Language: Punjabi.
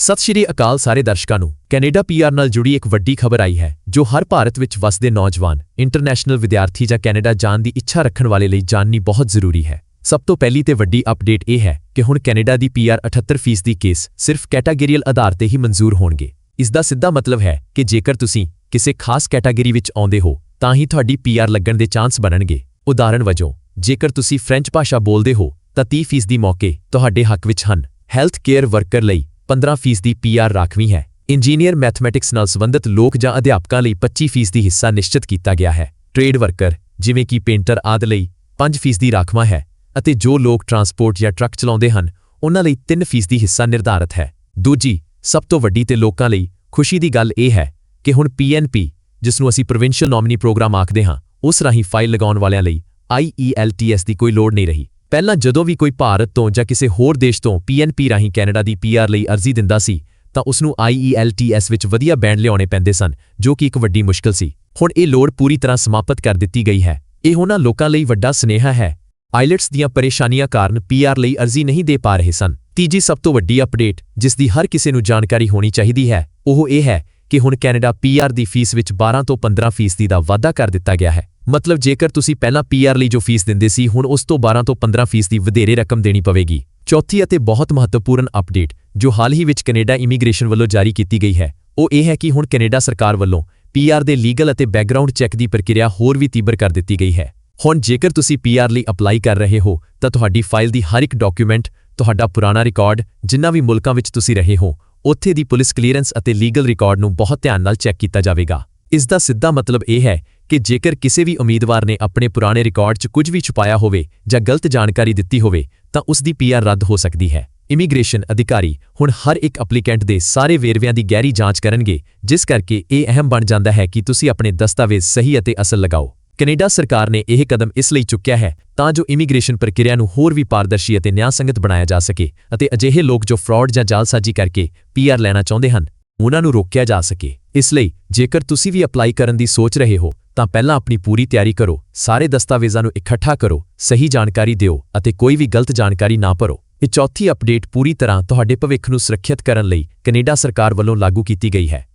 ਸਤਿ ਸ਼੍ਰੀ ਅਕਾਲ ਸਾਰੇ ਦਰਸ਼ਕਾਂ ਨੂੰ। ਕੈਨੇਡਾ ਪੀਆਰ ਨਾਲ ਜੁੜੀ ਇੱਕ ਵੱਡੀ ਖਬਰ ਆਈ ਹੈ, ਜੋ ਹਰ ਭਾਰਤ ਵਿੱਚ ਵਸਦੇ ਨੌਜਵਾਨ ਇੰਟਰਨੈਸ਼ਨਲ ਵਿਦਿਆਰਥੀ ਜਾਂ ਕੈਨੇਡਾ ਜਾਣ ਦੀ ਇੱਛਾ ਰੱਖਣ ਵਾਲੇ ਲਈ ਜਾਣਨੀ ਬਹੁਤ ਜ਼ਰੂਰੀ ਹੈ। ਸਭ ਤੋਂ ਪਹਿਲੀ ਤੇ ਵੱਡੀ ਅਪਡੇਟ ਇਹ ਹੈ ਕਿ ਹੁਣ ਕੈਨੇਡਾ ਦੀ ਪੀਆਰ 78% ਦੀ ਕੇਸ ਸਿਰਫ ਕੈਟਾਗਰੀਅਲ ਆਧਾਰ ਤੇ ਹੀ ਮਨਜ਼ੂਰ ਹੋਣਗੇ। ਇਸ ਦਾ ਸਿੱਧਾ ਮਤਲਬ ਹੈ ਕਿ ਜੇਕਰ ਤੁਸੀਂ ਕਿਸੇ ਖਾਸ ਕੈਟਾਗਰੀ ਵਿੱਚ ਆਉਂਦੇ ਹੋ, ਤਾਂ ਹੀ ਤੁਹਾਡੀ ਪੀਆਰ ਲੱਗਣ ਦੇ ਚਾਂਸ ਬਣਨਗੇ। ਉਦਾਹਰਣ ਵਜੋਂ, ਜੇਕਰ ਤੁਸੀਂ ਫ੍ਰੈਂਚ ਭਾਸ਼ਾ ਬੋਲਦੇ ਹੋ, ਤਾਂ 30% ਦੀ ਮੌਕੇ ਤੁਹਾਡੇ ਹੱਕ ਵਿੱਚ ਹਨ। ਹੈਲਥ ਕੇਅਰ ਵਰਕਰ ਲਈ 15% ਦੀ ਪੀਆਰ ਰਾਖਵੀਂ ਹੈ। ਇੰਜੀਨੀਅਰ ਮੈਥਮੈਟਿਕਸ ਨਾਲ ਸੰਬੰਧਿਤ ਲੋਕ ਜਾਂ ਅਧਿਆਪਕਾਂ ਲਈ 25% ਹਿੱਸਾ ਨਿਸ਼ਚਿਤ ਕੀਤਾ ਗਿਆ ਹੈ। ਟ੍ਰੇਡ ਵਰਕਰ, ਜਿਵੇਂ ਕਿ ਪੇਂਟਰ ਆਦਿ ਲਈ 5% ਦੀ ਰਾਖਵਾਂ ਹੈ ਅਤੇ ਜੋ ਲੋਕ ਟਰਾਂਸਪੋਰਟ ਜਾਂ ਟਰੱਕ ਚਲਾਉਂਦੇ ਹਨ, ਉਹਨਾਂ ਲਈ 3% ਹਿੱਸਾ ਨਿਰਧਾਰਤ ਹੈ। ਦੂਜੀ, ਸਭ ਤੋਂ ਵੱਡੀ ਤੇ ਲੋਕਾਂ ਲਈ ਖੁਸ਼ੀ ਦੀ ਗੱਲ ਇਹ ਹੈ ਕਿ ਹੁਣ ਪੀਐਨਪੀ ਜਿਸ ਨੂੰ ਅਸੀਂ ਪ੍ਰੋਵਿੰਸ਼ੀਅਲ ਨੋਮਨੀ ਪ੍ਰੋਗਰਾਮ ਆਖਦੇ ਹਾਂ, ਉਸ ਰਾਹੀਂ ਫਾਈਲ ਲਗਾਉਣ ਵਾਲਿਆਂ ਲਈ ਆਈਈਐਲਟੀਐਸ ਦੀ ਕੋਈ ਲੋੜ ਨਹੀਂ ਰਹੀ। ਪਹਿਲਾਂ ਜਦੋਂ ਵੀ ਕੋਈ ਭਾਰਤ ਤੋਂ ਜਾਂ ਕਿਸੇ ਹੋਰ ਦੇਸ਼ ਤੋਂ ਪੀਐਨਪੀ ਰਾਹੀਂ ਕੈਨੇਡਾ ਦੀ ਪੀਆਰ ਲਈ ਅਰਜ਼ੀ ਦਿੰਦਾ ਸੀ, ਤਾਂ ਉਸ ਨੂੰ ਆਈਈਐਲਟੀਐਸ ਵਿੱਚ ਵਧੀਆ ਬੈਂਡ ਲਿਆਉਣੇ ਪੈਂਦੇ ਸਨ, ਜੋ ਕਿ ਇੱਕ ਵੱਡੀ ਮੁਸ਼ਕਲ ਸੀ। ਹੁਣ ਇਹ ਲੋੜ ਪੂਰੀ ਤਰ੍ਹਾਂ ਸਮਾਪਤ ਕਰ ਦਿੱਤੀ ਗਈ ਹੈ। ਇਹ ਉਹਨਾਂ ਲੋਕਾਂ ਲਈ ਵੱਡਾ ਸਨੇਹਾ ਹੈ। ਆਈਲਟਸ ਦੀਆਂ ਪਰੇਸ਼ਾਨੀਆਂ ਕਾਰਨ ਪੀਆਰ ਲਈ ਅਰਜ਼ੀ ਨਹੀਂ ਦੇ ਪਾ ਰਹੇ ਸਨ। ਤੀਜੀ ਸਭ ਤੋਂ ਵੱਡੀ ਅਪਡੇਟ, ਜਿਸ ਦੀ ਹਰ ਕਿਸੇ ਨੂੰ ਜਾਣਕਾਰੀ ਹੋਣੀ ਚਾਹੀਦੀ ਹੈ, ਉਹ ਇਹ ਹੈ ਕਿ ਹੁਣ ਕੈਨੇਡਾ ਪੀਆਰ ਦੀ ਫੀਸ ਵਿੱਚ 12 ਤੋਂ 15 ਫੀਸਦੀ ਦਾ ਵਾਧਾ ਕਰ ਦਿੱਤਾ ਗਿਆ ਹੈ। ਮਤਲਬ ਜੇਕਰ ਤੁਸੀਂ ਪਹਿਲਾਂ ਪੀਆਰ ਲਈ ਜੋ ਫੀਸ ਦਿੰਦੇ ਸੀ, ਹੁਣ ਉਸ ਤੋਂ 12 ਤੋਂ 15 ਫੀਸਦੀ ਵਧੇਰੇ ਰਕਮ ਦੇਣੀ ਪਵੇਗੀ। ਚੌਥੀ ਅਤੇ ਬਹੁਤ ਮਹੱਤਵਪੂਰਨ ਅਪਡੇਟ, ਜੋ ਹਾਲ ਹੀ ਵਿੱਚ ਕੈਨੇਡਾ ਇਮੀਗ੍ਰੇਸ਼ਨ ਵੱਲੋਂ ਜਾਰੀ ਕੀਤੀ ਗਈ ਹੈ, ਉਹ ਇਹ ਹੈ ਕਿ ਹੁਣ ਕੈਨੇਡਾ ਸਰਕਾਰ ਵੱਲੋਂ ਪੀਆਰ ਦੇ ਲੀਗਲ ਅਤੇ ਬੈਕਗ੍ਰਾਉਂਡ ਚੈੱਕ ਦੀ ਪ੍ਰਕਿਰਿਆ ਹੋਰ ਵੀ ਤੀਬਰ ਕਰ ਦਿੱਤੀ ਗਈ ਹੈ। ਹੁਣ ਜੇਕਰ ਤੁਸੀਂ ਪੀਆਰ ਲਈ ਅਪਲਾਈ ਕਰ ਰਹੇ ਹੋ, ਤਾਂ ਤੁਹਾਡੀ ਫਾਈਲ ਦੀ ਹਰ ਇੱਕ ਡਾਕੂਮੈਂਟ, ਤੁਹਾਡਾ ਪੁਰਾਣਾ ਰਿਕਾਰਡ, ਜਿੰਨਾ ਵੀ ਮੁਲਕਾਂ ਵਿੱਚ ਤੁਸੀਂ ਰਹੇ ਹੋ, ਉੱਥੇ ਦੀ ਪੁਲਿਸ ਕਲੀਅਰੈਂਸ ਅਤੇ ਲੀਗਲ ਰਿਕਾਰਡ ਨੂੰ ਬਹੁਤ ਧਿਆਨ ਨਾਲ ਚੈੱਕ ਕੀਤਾ ਜਾਵੇਗਾ। ਇਸ ਦਾ ਸਿੱਧਾ ਮਤਲਬ ਇਹ ਹੈ ਕਿ ਜੇਕਰ ਕਿਸੇ ਵੀ ਉਮੀਦਵਾਰ ਨੇ ਆਪਣੇ ਪੁਰਾਣੇ ਰਿਕਾਰਡ 'ਚ ਕੁਝ ਵੀ ਛੁਪਾਇਆ ਹੋਵੇ ਜਾਂ ਗਲਤ ਜਾਣਕਾਰੀ ਦਿੱਤੀ ਹੋਵੇ, ਤਾਂ ਉਸ ਦੀ ਪੀਆਰ ਰੱਦ ਹੋ ਸਕਦੀ ਹੈ। ਇਮੀਗ੍ਰੇਸ਼ਨ ਅਧਿਕਾਰੀ ਹੁਣ ਹਰ ਇੱਕ ਐਪਲੀਕੈਂਟ ਦੇ ਸਾਰੇ ਵੇਰਵਿਆਂ ਦੀ ਗਹਿਰੀ ਜਾਂਚ ਕਰਨਗੇ, ਜਿਸ ਕਰਕੇ ਇਹ ਅਹਿਮ ਬਣ ਜਾਂਦਾ ਹੈ ਕਿ ਤੁਸੀਂ ਆਪਣੇ ਦਸਤਾਵੇਜ਼ ਸਹੀ ਅਤੇ ਅਸਲ ਲਗਾਓ। ਕੈਨੇਡਾ ਸਰਕਾਰ ਨੇ ਇਹ ਕਦਮ ਇਸ ਲਈ ਚੁੱਕਿਆ ਹੈ ਤਾਂ ਜੋ ਇਮੀਗ੍ਰੇਸ਼ਨ ਪ੍ਰਕਿਰਿਆ ਨੂੰ ਹੋਰ ਵੀ ਪਾਰਦਰਸ਼ੀ ਅਤੇ ਨਿਆਂਸੰਗਤ ਬਣਾਇਆ ਜਾ ਸਕੇ ਅਤੇ ਅਜਿਹੇ ਲੋਕ ਜੋ ਫਰਾਡ ਜਾਂ ਜਾਲਸਾਜ਼ੀ ਕਰਕੇ ਪੀਆਰ ਲੈਣਾ ਚਾਹੁੰਦੇ ਹਨ ਉਹਨਾਂ ਨੂੰ ਰੋਕਿਆ ਜਾ ਸਕੇ। ਇਸ ਲਈ, ਜੇਕਰ ਤੁਸੀਂ ਵੀ ਅਪਲਾਈ ਕਰਨ ਦੀ ਸੋਚ ਰਹੇ ਹੋ, ਤਾਂ ਪਹਿਲਾਂ ਆਪਣੀ ਪੂਰੀ ਤਿਆਰੀ ਕਰੋ। ਸਾਰੇ ਦਸਤਾਵੇਜ਼ਾਂ ਨੂੰ ਇਕੱਠਾ ਕਰੋ, ਸਹੀ ਜਾਣਕਾਰੀ ਦਿਓ ਅਤੇ ਕੋਈ ਵੀ ਗਲਤ ਜਾਣਕਾਰੀ ਨਾ ਭਰੋ। ਇਹ ਚੌਥੀ ਅਪਡੇਟ ਪੂਰੀ ਤਰ੍ਹਾਂ ਤੁਹਾਡੇ ਭਵਿੱਖ ਨੂੰ ਸੁਰੱਖਿਅਤ ਕਰਨ ਲਈ ਕੈਨੇਡਾ ਸਰਕਾਰ ਵੱਲੋਂ ਲਾਗੂ ਕੀਤੀ ਗਈ ਹੈ।